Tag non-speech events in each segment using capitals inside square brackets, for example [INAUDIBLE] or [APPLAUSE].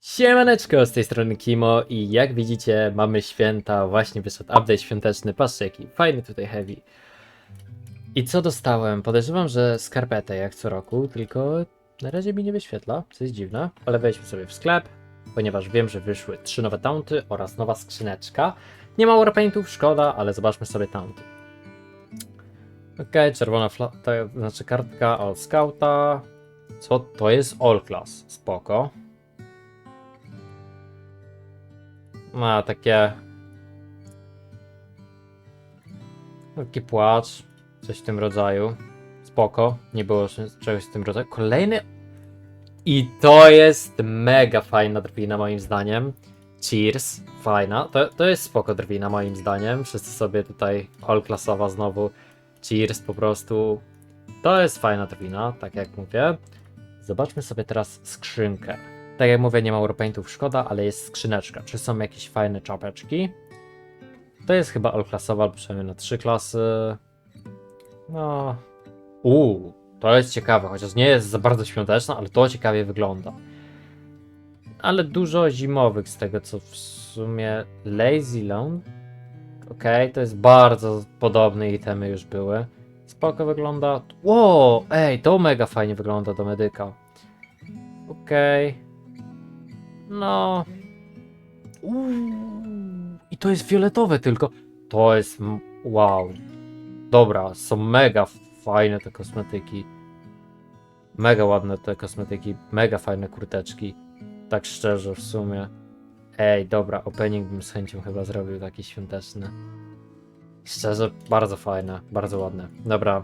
Siemaneczko, z tej strony Kimo i jak widzicie mamy święta, właśnie wyszedł update świąteczny, patrzcie jaki fajny tutaj heavy. I co dostałem? Podejrzewam, że skarpetę jak co roku, tylko na razie mi nie wyświetla, co jest dziwne, ale wejdźmy sobie w sklep, ponieważ wiem, że wyszły trzy nowe taunty oraz nowa skrzyneczka. Nie ma warpaintów, szkoda, ale zobaczmy sobie taunty. Okej, czerwona fla- to znaczy kartka od scouta. Co to jest? All class, spoko. Ma takie. Taki płacz, coś w tym rodzaju. Spoko, nie było czegoś w tym rodzaju. Kolejny. I to jest mega fajna drwina, moim zdaniem. Cheers, fajna. To, to jest spoko drwina, moim zdaniem. Wszyscy sobie tutaj all klasowa znowu. Cheers, po prostu. To jest fajna drwina, tak jak mówię. Zobaczmy sobie teraz skrzynkę. Tak jak mówię, nie ma warpaintów, szkoda, ale jest skrzyneczka. Czy są jakieś fajne czapeczki? To jest chyba all-klasowa, albo przynajmniej na trzy klasy. No. Uuu, to jest ciekawe, chociaż nie jest za bardzo świąteczna, ale to ciekawie wygląda. Ale dużo zimowych z tego, co w sumie Lazy Loan. Okej, to jest bardzo podobne itemy już były. Spoko wygląda. Wow, ej, to mega fajnie wygląda do medyka. Okej. No. Uuu. I to jest fioletowe tylko. To jest. Wow. Dobra, są mega fajne te kosmetyki. Mega ładne te kosmetyki. Mega fajne kurteczki. Tak szczerze, w sumie. Ej, dobra, opening bym z chęcią chyba zrobił taki świąteczny. Szczerze, bardzo fajne, bardzo ładne. Dobra,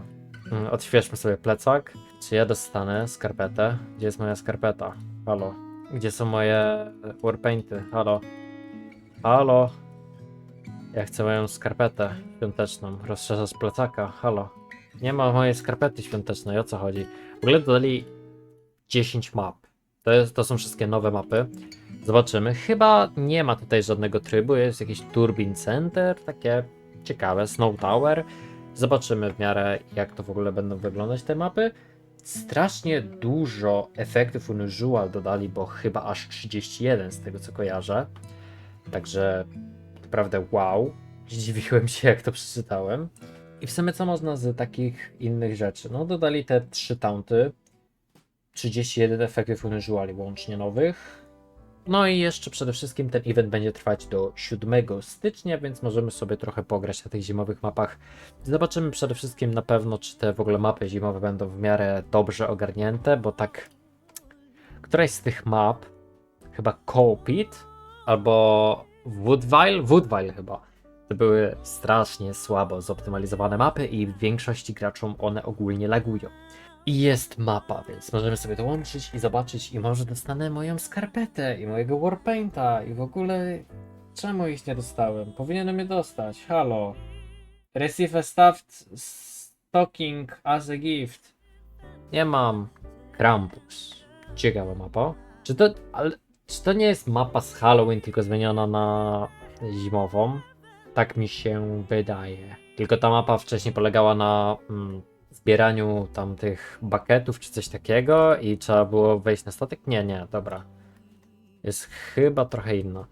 mm, odświeżmy sobie plecak. Czy ja dostanę skarpetę? Gdzie jest moja skarpeta? Halo. Gdzie są moje warpainty? Halo. Halo. Ja chcę moją skarpetę świąteczną. Rozszerzasz plecaka. Halo. Nie ma mojej skarpety świątecznej. O co chodzi? W ogóle dodali 10 map. To, jest, to są wszystkie nowe mapy. Zobaczymy. Chyba nie ma tutaj żadnego trybu. Jest jakiś Turbine Center. Takie ciekawe. Snow Tower. Zobaczymy w miarę jak to w ogóle będą wyglądać te mapy strasznie dużo efektów unusual dodali, bo chyba aż 31 z tego co kojarzę. Także naprawdę wow. Zdziwiłem się jak to przeczytałem. I w sumie co można z takich innych rzeczy? No dodali te trzy taunty. 31 efektów unusuali łącznie nowych. No i jeszcze przede wszystkim ten event będzie trwać do 7 stycznia, więc możemy sobie trochę pograć na tych zimowych mapach. Zobaczymy przede wszystkim na pewno, czy te w ogóle mapy zimowe będą w miarę dobrze ogarnięte, bo tak. Któraś z tych map, chyba Coalpit albo Woodville, Woodville chyba, to były strasznie słabo zoptymalizowane mapy i w większości graczom one ogólnie lagują. I jest mapa, więc możemy sobie dołączyć i zobaczyć i może dostanę moją skarpetę i mojego warpainta i w ogóle czemu ich nie dostałem? Powinienem je dostać, halo. Receive a stuffed stocking as a gift. Nie mam. Krampus. Ciekawa mapa. Czy to, ale, czy to nie jest mapa z Halloween, tylko zmieniona na zimową? Tak mi się wydaje. Tylko ta mapa wcześniej polegała na mm, zbieraniu tam tych czy coś takiego i trzeba było wejść na statek? Nie, nie, dobra. Jest chyba trochę inna.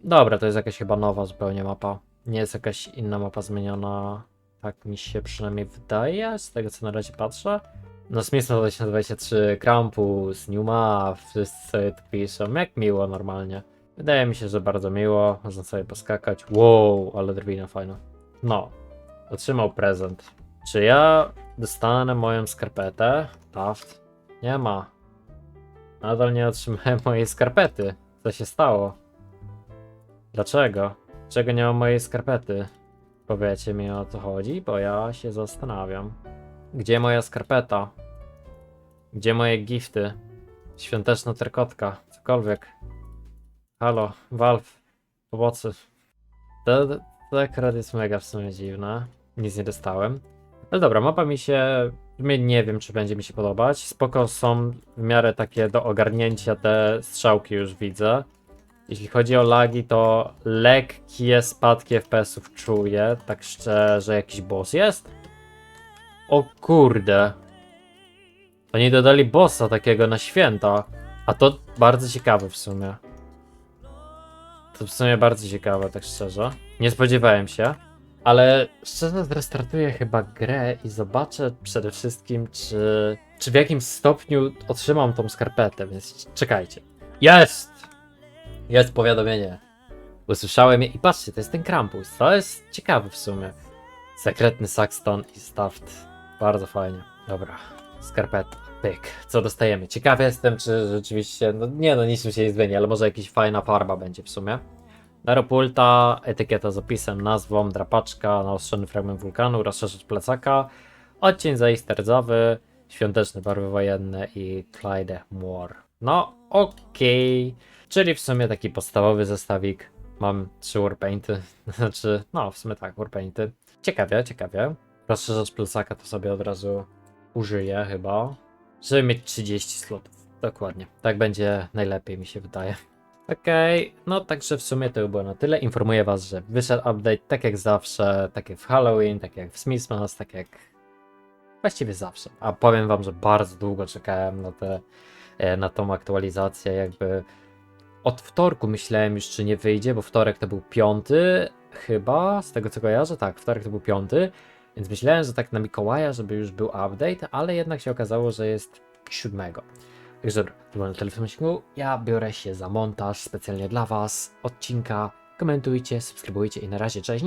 Dobra, to jest jakaś chyba nowa zupełnie mapa. Nie jest jakaś inna mapa zmieniona. Tak mi się przynajmniej wydaje, z tego co na razie patrzę. No Smith 2023, Krampus, New Map, wszyscy sobie tu piszą, jak miło normalnie. Wydaje mi się, że bardzo miło, można sobie poskakać. Wow, ale drwina fajna. No, otrzymał prezent. Czy ja dostanę moją skarpetę? Taft? Nie ma. Nadal nie otrzymałem mojej skarpety. Co się stało? Dlaczego? Czego nie mam mojej skarpety? Powiecie mi o co chodzi, bo ja się zastanawiam. Gdzie moja skarpeta? Gdzie moje gifty? Świąteczna terkotka, cokolwiek. Halo, Valve, pomocy. To, to akurat jest mega w sumie dziwne. Nic nie dostałem. Ale dobra, mapa mi się. Nie wiem, czy będzie mi się podobać. Spoko są w miarę takie do ogarnięcia te strzałki już widzę. Jeśli chodzi o lagi, to lekkie spadki FPS-ów czuję. Tak szczerze, jakiś boss jest? O kurde. Oni dodali bossa takiego na święta. A to bardzo ciekawe w sumie. To w sumie bardzo ciekawe, tak szczerze. Nie spodziewałem się. Ale szczerze zrestartuję chyba grę i zobaczę przede wszystkim, czy, czy w jakim stopniu otrzymam tą skarpetę, więc czekajcie. Jest! Jest powiadomienie. Usłyszałem je i patrzcie, to jest ten Krampus. To jest ciekawe w sumie. Sekretny Saxton i Stuffed. Bardzo fajnie. Dobra, skarpeta. Pyk. Co dostajemy? Ciekawy jestem, czy rzeczywiście. No nie, no niczym się nie zmieni, ale może jakaś fajna farba będzie w sumie. Daropulta, etykieta z opisem, nazwą, drapaczka, naostrzony fragment wulkanu, rozszerzacz plecaka, odcień zaiste rdzawy, świąteczne barwy wojenne i Clyde Moore. No, okej. Czyli w sumie taki podstawowy zestawik. Mam trzy warpainty, [LAUGHS] znaczy, no w sumie tak, warpainty. Ciekawie, ciekawie. Rozszerzacz plecaka to sobie od razu użyję chyba, żeby mieć 30 slotów. Dokładnie. Tak będzie najlepiej mi się wydaje. Okej, no także w sumie to by było na tyle. Informuję Was, że wyszedł update tak jak zawsze, tak jak w Halloween, tak jak w Smithmas, tak jak właściwie zawsze. A powiem Wam, że bardzo długo czekałem na, te, e, na tą aktualizację. Jakby od wtorku myślałem już, czy nie wyjdzie, bo wtorek to był piąty, chyba, z tego co kojarzę. Tak, wtorek to był piąty, więc myślałem, że tak na Mikołaja, żeby już był update, ale jednak się okazało, że jest siódmego. Także dobra, to w tym odcinku. Ja biorę się za montaż specjalnie dla Was odcinka. Komentujcie, subskrybujcie i na razie cześć.